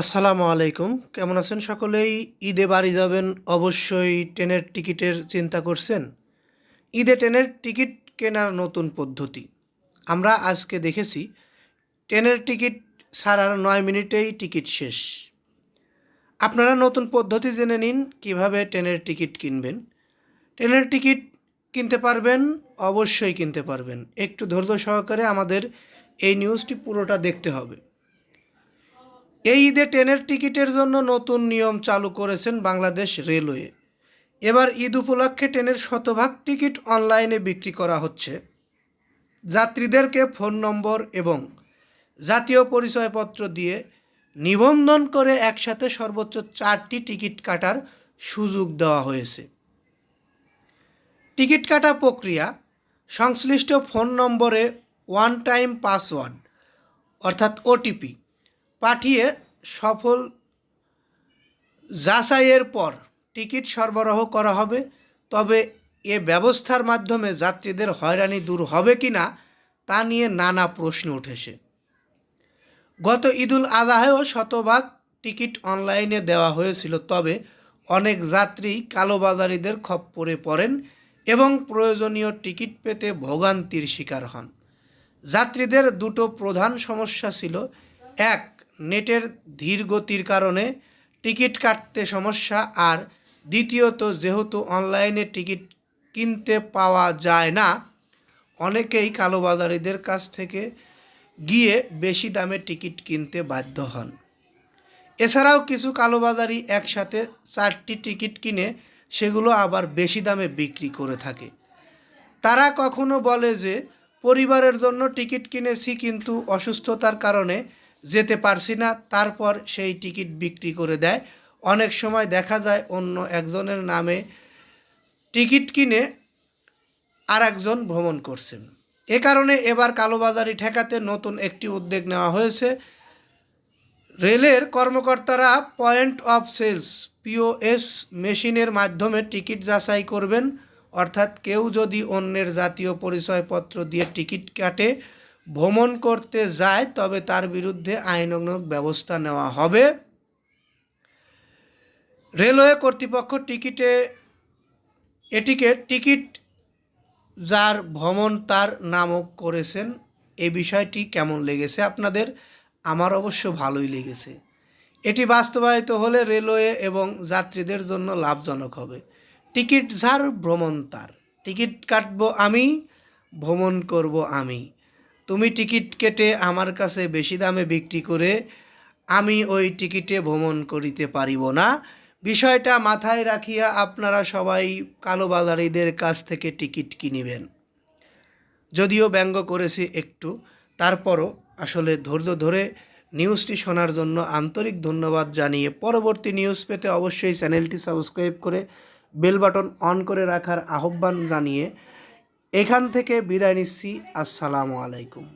আসসালামু আলাইকুম। কেমন আছেন সকলেই? ঈদে বাড়ি যাবেন, অবশ্যই ট্রেনের টিকিটের চিন্তা করছেন। ঈদে ট্রেনের টিকিট কেনার নতুন পদ্ধতি। আমরা আজকে দেখেছি, ট্রেনের টিকিট ছাড়ার নয় মিনিটেই টিকিট শেষ। আপনারা নতুন পদ্ধতি জেনে নিন, কীভাবে ট্রেনের টিকিট কিনবেন। ট্রেনের টিকিট কিনতে পারবেন, অবশ্যই কিনতে পারবেন। একটু ধৈর্য সহকারে আমাদের এই নিউজটি পুরোটা দেখতে হবে। এই ঈদে ট্রেনের টিকিটের জন্য নতুন নিয়ম চালু করেছেন বাংলাদেশ রেলওয়ে। এবার ঈদ উপলক্ষে ট্রেনের শতভাগ টিকিট অনলাইনে বিক্রি করা হচ্ছে। যাত্রীদেরকে ফোন নম্বর এবং জাতীয় পরিচয়পত্র দিয়ে নিবন্ধন করে একসাথে সর্বোচ্চ চারটি টিকিট কাটার সুযোগ দেওয়া হয়েছে। টিকিট কাটা প্রক্রিয়া সংশ্লিষ্ট ফোন নম্বরে ওয়ান টাইম পাসওয়ার্ড অর্থাৎ ওটিপি পাঠিয়ে সফল যাচাইয়ের পর টিকিট সরবরাহ করা হবে। তবে এ ব্যবস্থার মাধ্যমে যাত্রীদের হয়রানি দূর হবে কি না, তা নিয়ে নানা প্রশ্ন উঠেছে। গত ঈদুল আদাহেও শতভাগ টিকিট অনলাইনে দেওয়া হয়েছিল, তবে অনেক যাত্রী কালোবাজারিদের খপ্পরে পড়েন এবং প্রয়োজনীয় টিকিট পেতে ভোগান্তির শিকার হন। যাত্রীদের দুটো প্রধান সমস্যা ছিল, এক নেটের ধীর গতির কারণে টিকিট কাটতে সমস্যা আর দ্বিতীয়ত, যেহেতু অনলাইনে টিকিট কিনতে পাওয়া যায় না, অনেকেই কালোবাজারিদের কাছ থেকে গিয়ে বেশি দামে টিকিট কিনতে বাধ্য হন। এছাড়াও কিছু কালোবাজারি একসাথে চারটি টিকিট কিনে সেগুলো আবার বেশি দামে বিক্রি করে থাকে। তারা কখনো বলে যে, পরিবারের জন্য টিকিট কিনেছি কিন্তু অসুস্থতার কারণে যেতে পারছি না, তারপর সেই টিকিট বিক্রি করে দেয়। অনেক সময় দেখা যায় অন্য একজনের নামে টিকিট কিনে আর একজন ভ্রমণ করছেন। এ কারণে এবার কালোবাজারি ঠেকাতে নতুন একটি উদ্যোগ নেওয়া হয়েছে। রেলের কর্মকর্তারা পয়েন্ট অফ সেলস পিওএস মেশিনের মাধ্যমে টিকিট যাচাই করবেন। অর্থাৎ কেউ যদি অন্যের জাতীয় পরিচয়পত্র দিয়ে টিকিট কাটে ভ্রমণ করতে যায়, তবে তার বিরুদ্ধে আইনানুগ ব্যবস্থা নেওয়া হবে। রেলওয়ে কর্তৃপক্ষ টিকিটে, এটিকে টিকিট যার ভ্রমণ তার নামক করেছেন। এ বিষয়টি কেমন লেগেছে আপনাদের? আমার অবশ্য ভালোই লেগেছে। এটি বাস্তবায়িত হলে রেলওয়ে এবং যাত্রীদের জন্য লাভজনক হবে। টিকিট যার, ভ্রমণ তার। টিকিট কাটবো আমি, ভ্রমণ করব আমি। তুমি টিকিট কেটে আমার কাছে বেশি দামে বিক্রি করে আমি ওই টিকিটে ভ্রমণ করিতে পারিব না। বিষয়টা মাথায় রাখিয়া আপনারা সবাই কালোবাজারিদের কাছ থেকে টিকিট কিনিবেন। যদিও ব্যঙ্গ করেছি একটু, তারপরও আসলে ধৈর্য ধরে নিউজটি শোনার জন্য আন্তরিক ধন্যবাদ জানিয়ে পরবর্তী নিউজ পেতে অবশ্যই চ্যানেলটি সাবস্ক্রাইব করে বেল বাটন অন করে রাখার আহ্বান জানিয়ে এখান থেকে বিদায় নিচ্ছি। আসসালামু আলাইকুম।